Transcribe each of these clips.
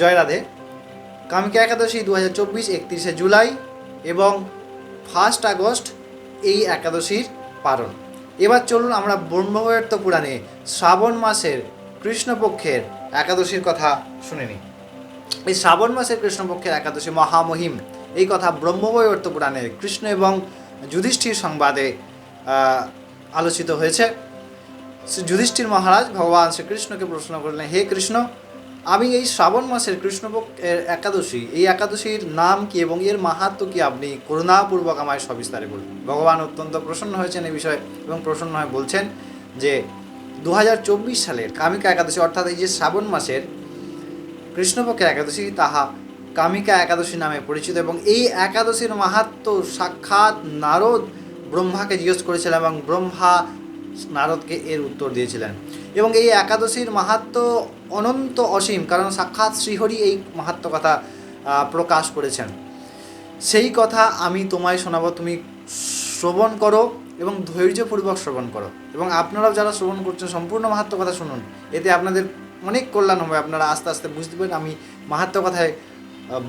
জয় রাধে। কামিকা একাদশী দু হাজার চব্বিশ একত্রিশে জুলাই এবং ফার্স্ট আগস্ট এই একাদশীর পালন। এবার চলুন আমরা ব্রহ্মবৈবর্ত পুরাণে শ্রাবণ মাসের কৃষ্ণপক্ষের একাদশীর কথা শুনে নিই। এই শ্রাবণ মাসের কৃষ্ণপক্ষের একাদশী মহামহিম, এই কথা ব্রহ্মবৈবর্ত পুরাণে কৃষ্ণ এবং যুধিষ্ঠির সংবাদে আলোচিত হয়েছে। যুধিষ্ঠির মহারাজ ভগবান শ্রীকৃষ্ণকে প্রশ্ন করলেন, হে কৃষ্ণ আমি এই শ্রাবণ মাসের কৃষ্ণপক্ষের একাদশী, এই একাদশীর নাম কি এবং এর মাহাত্ম কি আপনি করুণাপূর্বক আমায় সবিস্তারে বলুন। ভগবান অত্যন্ত প্রসন্ন হয়েছেন এই বিষয়ে এবং প্রসন্ন হয়ে বলছেন যে দু হাজার চব্বিশ সালের কামিকা একাদশী অর্থাৎ এই যে শ্রাবণ মাসের কৃষ্ণপক্ষের একাদশী, তাহা কামিকা একাদশী নামে পরিচিত এবং এই একাদশীর মাহাত্ম সাক্ষাৎ নারদ ব্রহ্মাকে জিজ্ঞেস করেছিলেন এবং ব্রহ্মা নারদকে এর উত্তর দিয়েছিলেন। এবং এই একাদশীর মাহাত্ম অনন্ত অসীম, কারণ সাক্ষাৎ শ্রীহরি এই মাহাত্ম কথা প্রকাশ করেছেন। সেই কথা আমি তোমায় শোনাবো, তুমি শ্রবণ করো এবং ধৈর্যপূর্বক শ্রবণ করো। এবং আপনারাও যারা শ্রবণ করছেন, সম্পূর্ণ মাহাত্ম কথা শুনুন। এতে আপনাদের অনেক কল্যাণ হবে, আপনারা আস্তে আস্তে বুঝতে পারেন আমি মাহাত্ম কথায়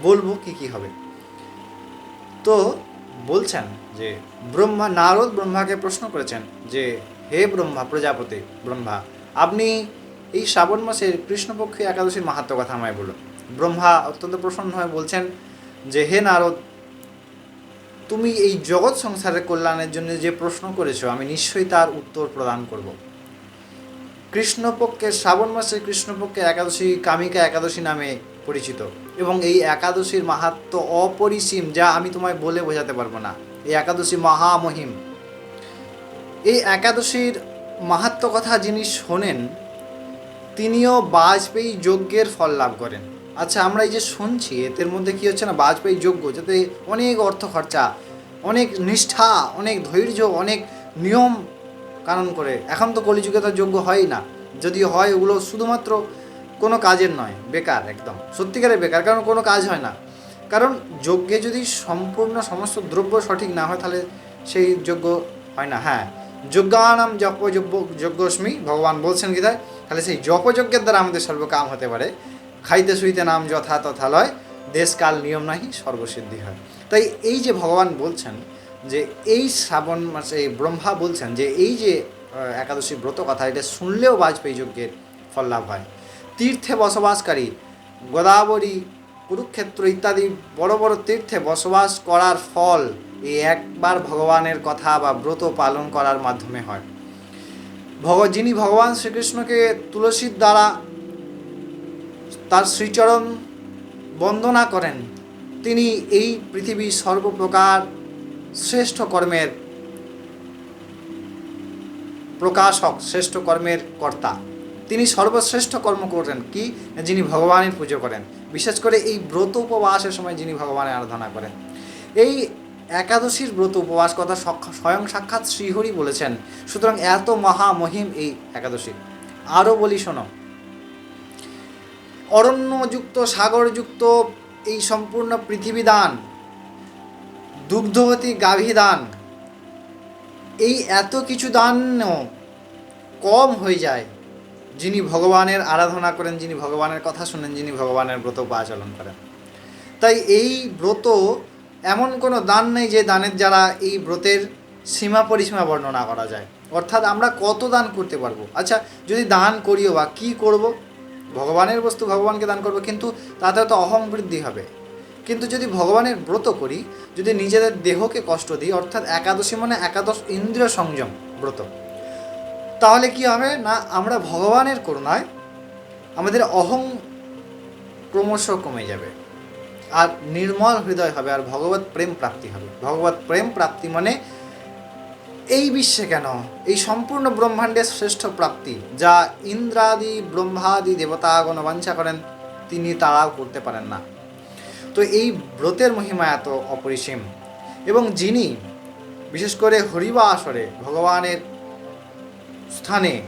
বলব কি কি হবে। তো বলছেন যে, ব্রহ্মা, নারদ ব্রহ্মাকে প্রশ্ন করেছেন যে, হে ব্রহ্মা, প্রজাপতি ব্রহ্মা আপনি এই শ্রাবণ মাসের কৃষ্ণপক্ষে একাদশীর মাহাত্ম কথা আমায় বলুন। ব্রহ্মা অত্যন্ত প্রসন্ন হয়ে বলছেন যে, হে নারদ, তুমি এই জগৎ সংসারের কল্যাণের জন্য যে প্রশ্ন করেছ, আমি নিশ্চয়ই তার উত্তর প্রদান করব। কৃষ্ণপক্ষের শ্রাবণ মাসে কৃষ্ণপক্ষে একাদশী কামিকা একাদশী নামে পরিচিত এবং এই একাদশীর মাহাত্ম অপরিসীম যা আমি তোমায় বলে বোঝাতে পারব না। এই একাদশী মহামহিম। এই একাদশীর মাহাত্ম কথা যিনি শোনেন, তিনিও বাজপেয়ী যজ্ঞের ফল লাভ করেন। আচ্ছা আমরা এই যে শুনছি, এদের মধ্যে কি হচ্ছে না বাজপেয়ী যজ্ঞ, যাতে অনেক অর্থ খরচা, অনেক নিষ্ঠা, অনেক ধৈর্য, অনেক নিয়ম কারণ করে, এখন তো কলিযুগে তো যোগ্য হয় না। যদি হয়, ওগুলো শুধুমাত্র কোনো কাজের নয়, বেকার একদম, সত্যিকারের বেকার, কারণ কোনো কাজ হয় না। কারণ যজ্ঞে যদি সম্পূর্ণ সমস্ত দ্রব্য সঠিক না হয়, তাহলে সেই যজ্ঞ হয় না হ্যাঁ। যজ্ঞানাম যজ্ঞ যজ্ঞস্মি, ভগবান বলছেন গীতায়, তাহলে সেই জপযজ্ঞের দ্বারা আমাদের সর্বকাম হতে পারে। খাইতে শুইতে নাম যথা তথা লয়, দেশকাল নিয়ম নাহি, সর্বসিদ্ধি হয়। তাই এই যে ভগবান বলছেন, যে এই শ্রাবণ মাসে ব্রহ্মা বলছেন যে এই যে একাদশী ব্রত কথা, এটা শুনলেও বাজপেয়ী যজ্ঞের ফল লাভ হয়। তীর্থে বসবাসকারী, গোদাবরী কুরুক্ষেত্র ইত্যাদি বড় বড় তীর্থে বসবাস করার ফল এই একবার ভগবানের কথা বা ব্রত পালন করার মাধ্যমে হয়। ভগ, যিনি ভগবান শ্রীকৃষ্ণকে তুলসীর দ্বারা তার শ্রীচরণ বন্দনা করেন, তিনি এই পৃথিবীর সর্বপ্রকার শ্রেষ্ঠ কর্মের প্রকাশক, শ্রেষ্ঠ কর্মের কর্তা। তিনি সর্বশ্রেষ্ঠ কর্ম করেন কি? যিনি ভগবানের পুজো করেন। বিশেষ করে এই ব্রত উপবাসের সময় যিনি ভগবানের আরাধনা করেন। এই একাদশীর ব্রত উপবাস কথা স্বয়ং সাক্ষাৎ শ্রীহরি বলেছেন, সুতরাং এত মহামহিম এই একাদশী। আরও বলি শোনো, অরণ্যযুক্ত, সাগরযুক্ত এই সম্পূর্ণ পৃথিবী দান দুগ্ধবতী গাভী দান এই এত কিছু দানও কম হয়ে যায়। যিনি ভগবানের আরাধনা করেন, যিনি ভগবানের কথা শুনেন, যিনি ভগবানের ব্রত আচরণ করেন। তাই এই ব্রত এমন কোনো দান নেই যে দানের দ্বারা এই ব্রতের সীমা পরিসীমা বর্ণনা করা যায়। অর্থাৎ আমরা কত দান করতে পারব? আচ্ছা যদি দান করিও বা কী করব? ভগবানের বস্তু ভগবানকে দান করব, কিন্তু তাতে তো অহং বৃদ্ধি হবে। কিন্তু যদি ভগবানের ব্রত করি, যদি নিজেদের দেহকে কষ্ট দিই, অর্থাৎ একাদশী মানে একাদশ ইন্দ্রিয় সংযম ব্রত। তাহলে কি হবে? না, আমরা ভগবানের করুণায় আমাদের অহং ক্রমশ কমে যাবে। আর নির্মল হৃদয় হবে, আর ভগবত প্রেম প্রাপ্তি হবে। ভগবত প্রেম প্রাপ্তি মানে এই বিশ্বে কেন? এই সম্পূর্ণ ব্রহ্মাণ্ডের শ্রেষ্ঠ প্রাপ্তি, যা ইন্দ্রাদি, ব্রহ্মাদি দেবতাগণ বাঞ্ছা করেন, তিনি তারাও করতে পারেন না। তো এই ব্রতের মহিমা এত অপরিসীম। এবং যিনি, বিশেষ করে হরিবা আসরে ভগবানের স্থানে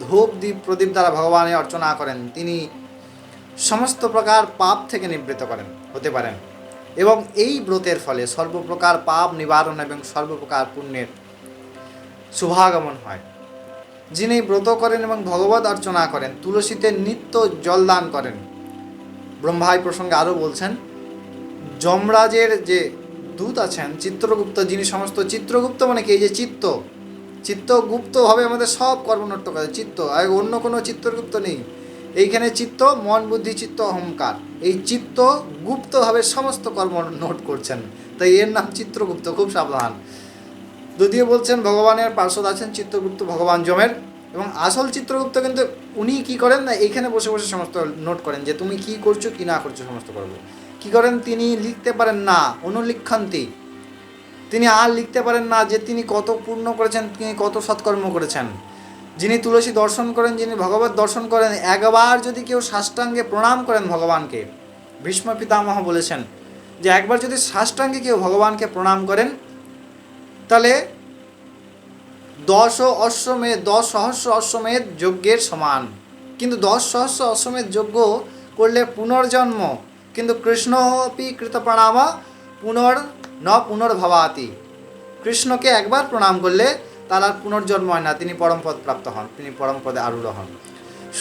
ধূপ দ্বীপ প্রদীপ দ্বারা ভগবানের অর্চনা করেন। তিনি সমস্ত প্রকার পাপ থেকে নিবৃত্ত করেন, হতে পারেন। এবং এই ব্রতের ফলে সর্বপ্রকার পাপ নিবারণ এবং সর্বপ্রকার পুণ্যের শুভাগমন হয়। যিনি ব্রত করেন এবং ভগবত অর্চনা করেন, তুলসীতে নিত্য জলদান করেন। ব্রহ্মাই প্রসঙ্গে আরও বলছেন, যমরাজের যে দূত আছেন, চিত্রগুপ্ত, যিনি সমস্ত চিত্রগুপ্ত মানে কি? এই যে চিত্ত চিত্তগুপ্তভাবে আমাদের সব কর্ম নষ্ট করে চিত্ত, আর অন্য কোনো চিত্রগুপ্ত নেই। এইখানে চিত্ত, মন, বুদ্ধি, চিত্ত, অহংকার। এই চিত্ত গুপ্তভাবে সমস্ত কর্ম নোট করছেন। তাই এর নাম চিত্রগুপ্ত খুব সাবধান। যদিও বলছেন ভগবানের পার্শ্বদ আছেন চিত্রগুপ্ত ভগবান যমের, এবং আসল চিত্রগুপ্ত কিন্তু উনি কি করেন না, এইখানে বসে বসে সমস্ত নোট করেন যে তুমি কি করছ, কি না করছ, সমস্ত করব। কি করেন, তিনি লিখতে পারেন না অনুলিখান্তি তিনি আর লিখতে পারেন না যে তিনি কত পূর্ণ করেছেন, তিনি কত সৎকর্ম করেছেন। যিনি তুলসী দর্শন করেন, যিনি ভগবত দর্শন করেন, একবার যদি কেউ সাষ্টাঙ্গে প্রণাম করেন ভগবানকে, ভীষ্ম পিতামহ বলেছেন যে একবার যদি সাষ্টাঙ্গে কেউ ভগবানকে প্রণাম করেন, তাহলে দশ অশ্বমেধ, দশ সহস্র অশ্বমেধ যজ্ঞের সমান। কিন্তু দশ সহস্র অশ্বমেধ যজ্ঞ করলে পুনর্জন্ম, কিন্তু কৃষ্ণ অপি কৃত প্রণাম পুনর ন পুনর্ভাবাতি কৃষ্ণকে একবার প্রণাম করলে তার আর পুনর্জন্ম হয় না, তিনি পরমপদ প্রাপ্ত হন, তিনি পরমপদে আরূঢ় হন।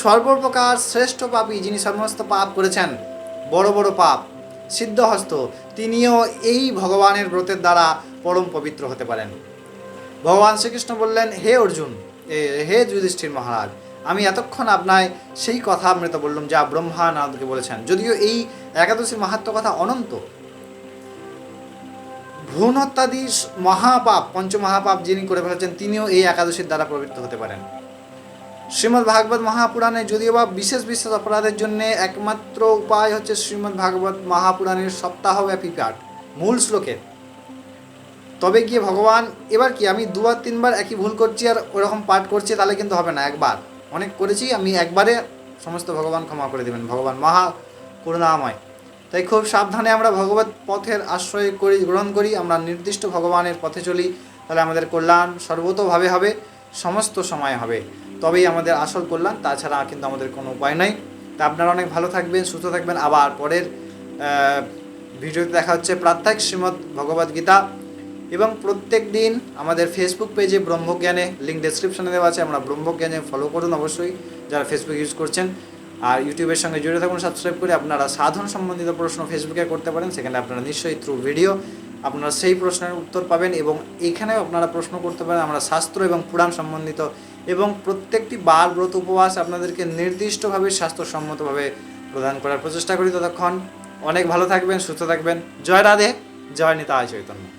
সর্বপ্রকার শ্রেষ্ঠ পাপী যিনি সমস্ত পাপ করেছেন, বড় বড় পাপ, সিদ্ধহস্ত, তিনিও এই ভগবানের ব্রতের দ্বারা পরম পবিত্র হতে পারেন। ভগবান শ্রীকৃষ্ণ বললেন, হে অর্জুন হে যুধিষ্ঠির মহারাজ, আমি এতক্ষণ আপনায় সেই কথা আমৃত বললাম যা ব্রহ্মা নারদকে বলেছেন। যদিও এই একাদশীর মাহাত্ম কথা অনন্ত ভ্রূণ হত্যাদি মহাপাপ, পঞ্চমহাপাপ যিনি করে ফেলেছেন, তিনিও এই একাদশীর দ্বারা প্রবৃত্ত হতে পারেন। শ্রীমদ্ ভাগবত মহাপুরাণে যদিও বা বিশেষ বিশেষ অপরাধের জন্য একমাত্র উপায় হচ্ছে শ্রীমদ্ ভাগবত মহাপুরাণের সপ্তাহব্যাপী পাঠ, মূল শ্লোকের তবে গিয়ে ভগবান, এবার কি আমি দুবার তিনবার একই ভুল করছি আর ওরকম পাঠ করছি, তাহলে কিন্তু হবে না, একবার। অনেক করেছি, আমি একবারে সমস্ত ভগবান ক্ষমা করে দেবেন, ভগবান মহা করুণাময়। তাই খুব সাবধানে আমরা ভগবত পথের আশ্রয় করি, গ্রহণ করি, আমরা নির্দিষ্ট ভগবানের পথে চলি, তাহলে আমাদের কল্যাণ সর্বতোভাবে হবে, সমস্ত সময় হবে। তবেই আমাদের আসল কল্যাণ, তাছাড়া কিন্তু আমাদের কোনো উপায় নাই। তা আপনারা অনেক ভালো থাকবেন, সুস্থ থাকবেন। আবার পরের ভিডিওতে দেখা হচ্ছে প্রাত্যহিক শ্রীমদ্ ভগবদ গীতা। এবং প্রত্যেক দিন আমাদের ফেসবুক পেজে ব্রহ্মজ্ঞানে লিঙ্ক ডেসক্রিপশনে দেওয়া আছে, আমরা ব্রহ্মজ্ঞানে ফলো করুন অবশ্যই, যারা ফেসবুক ইউজ করছেন। আর ইউটিউবের সঙ্গে জুড়ে থাকুন সাবস্ক্রাইব করে আপনারা সাধন সম্বন্ধিত প্রশ্ন ফেসবুকে করতে পারেন, সেখানে আপনারা নিশ্চয়ই থ্রু ভিডিও আপনারা সেই প্রশ্নের উত্তর পাবেন এবং এখানেও আপনারা প্রশ্ন করতে পারেন আমরা শাস্ত্র এবং পুরাণ সম্বন্ধিত এবং প্রত্যেকটি বার ব্রত, উপবাস আপনাদেরকে নির্দিষ্টভাবে স্বাস্থ্যসম্মতভাবে প্রদান করার প্রচেষ্টা করি ততক্ষণ। অনেক ভালো থাকবেন, সুস্থ থাকবেন। জয় রাধে, জয় নিতায় চৈতন্য।